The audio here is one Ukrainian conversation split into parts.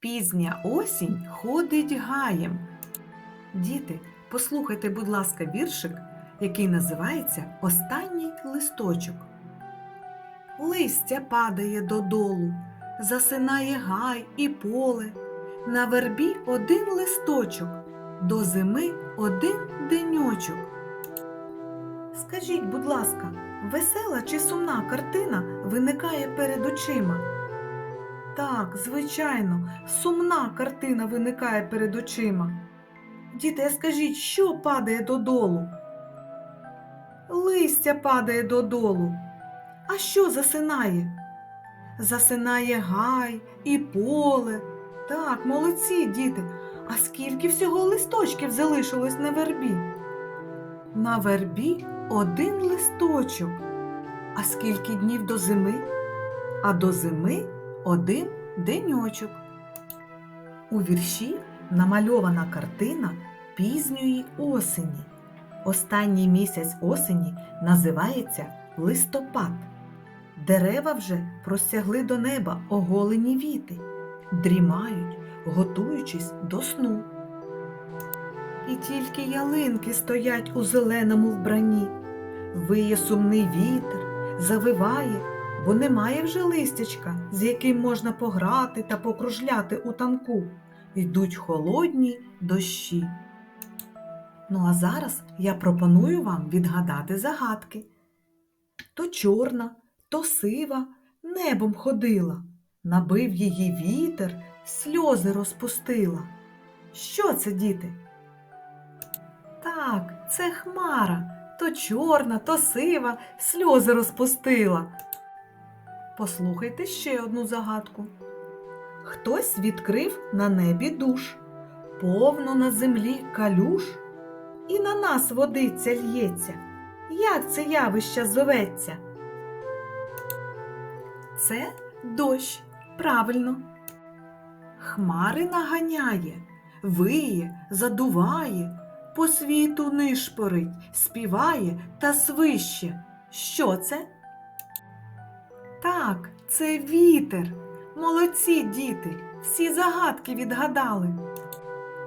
Пізня осінь ходить гаєм. Діти, послухайте, будь ласка, віршик, який називається Останній листочок. Листя падає додолу, засинає гай і поле. На вербі один листочок, до зими один деньочок. Скажіть, будь ласка, весела чи сумна картина виникає перед очима? Так, звичайно, сумна картина виникає перед очима. Діти, скажіть, що падає додолу? Листя падає додолу. А що засинає? Засинає гай і поле. Так, молодці, діти. А скільки всього листочків залишилось на вербі? На вербі один листочок. А скільки днів до зими? А до зими один деньочок. У вірші намальована картина пізньої осені. Останній місяць осені називається листопад. Дерева вже простягли до неба оголені віти, дрімають, готуючись до сну. І тільки ялинки стоять у зеленому вбранні. Виє сумний вітер, завиває, бо немає вже листячка, з яким можна пограти та покружляти у танку. Йдуть холодні дощі. Ну а зараз я пропоную вам відгадати загадки. То чорна, то сива небом ходила, набив її вітер, сльози розпустила. Що це, діти? Так, це хмара, то чорна, то сива, сльози розпустила. Послухайте ще одну загадку. Хтось відкрив на небі душ, повно на землі калюш, і на нас водиця л'ється. Як це явище зоветься? Це дощ, правильно. Хмари наганяє, виє, задуває, по світу нишпорить, співає та свище. Що це? Так, це вітер. Молодці діти, всі загадки відгадали.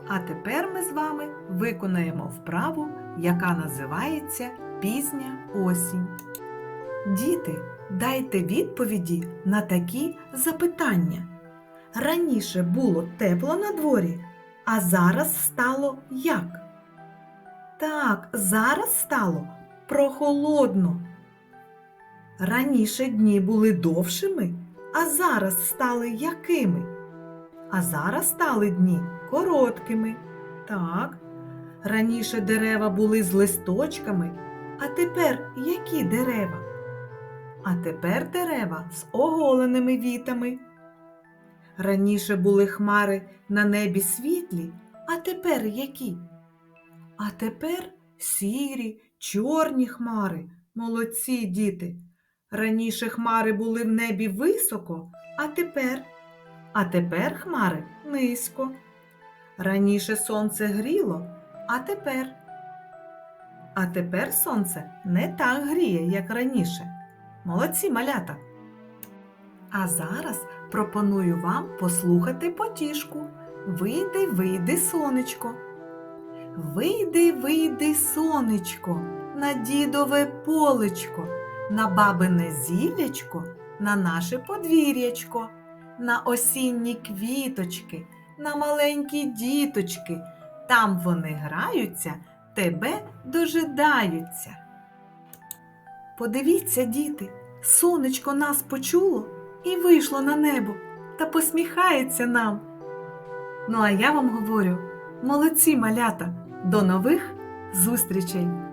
А тепер ми з вами виконаємо вправу, яка називається Пізня осінь. Діти, дайте відповіді на такі запитання. Раніше було тепло на дворі, а зараз стало як? Так, зараз стало прохолодно. Раніше дні були довшими, а зараз стали якими? А зараз стали дні короткими. Так. Раніше дерева були з листочками, а тепер які дерева? А тепер дерева з оголеними вітами. Раніше були хмари на небі світлі, а тепер які? А тепер сірі, чорні хмари. Молодці діти. Раніше хмари були в небі високо, а тепер. А тепер хмари низько. Раніше сонце гріло, а тепер. А тепер сонце не так гріє, як раніше. Молодці малята. А зараз пропоную вам послухати потішку. Вийди, вийди, сонечко. Вийди, вийди, сонечко, на дідове полечко, на бабине зіллячко, на наше подвір'ячко, на осінні квіточки, на маленькі діточки. Там вони граються, тебе дожидаються. Подивіться, діти, сонечко нас почуло і вийшло на небо та посміхається нам. Ну а я вам говорю, молодці малята, до нових зустрічей!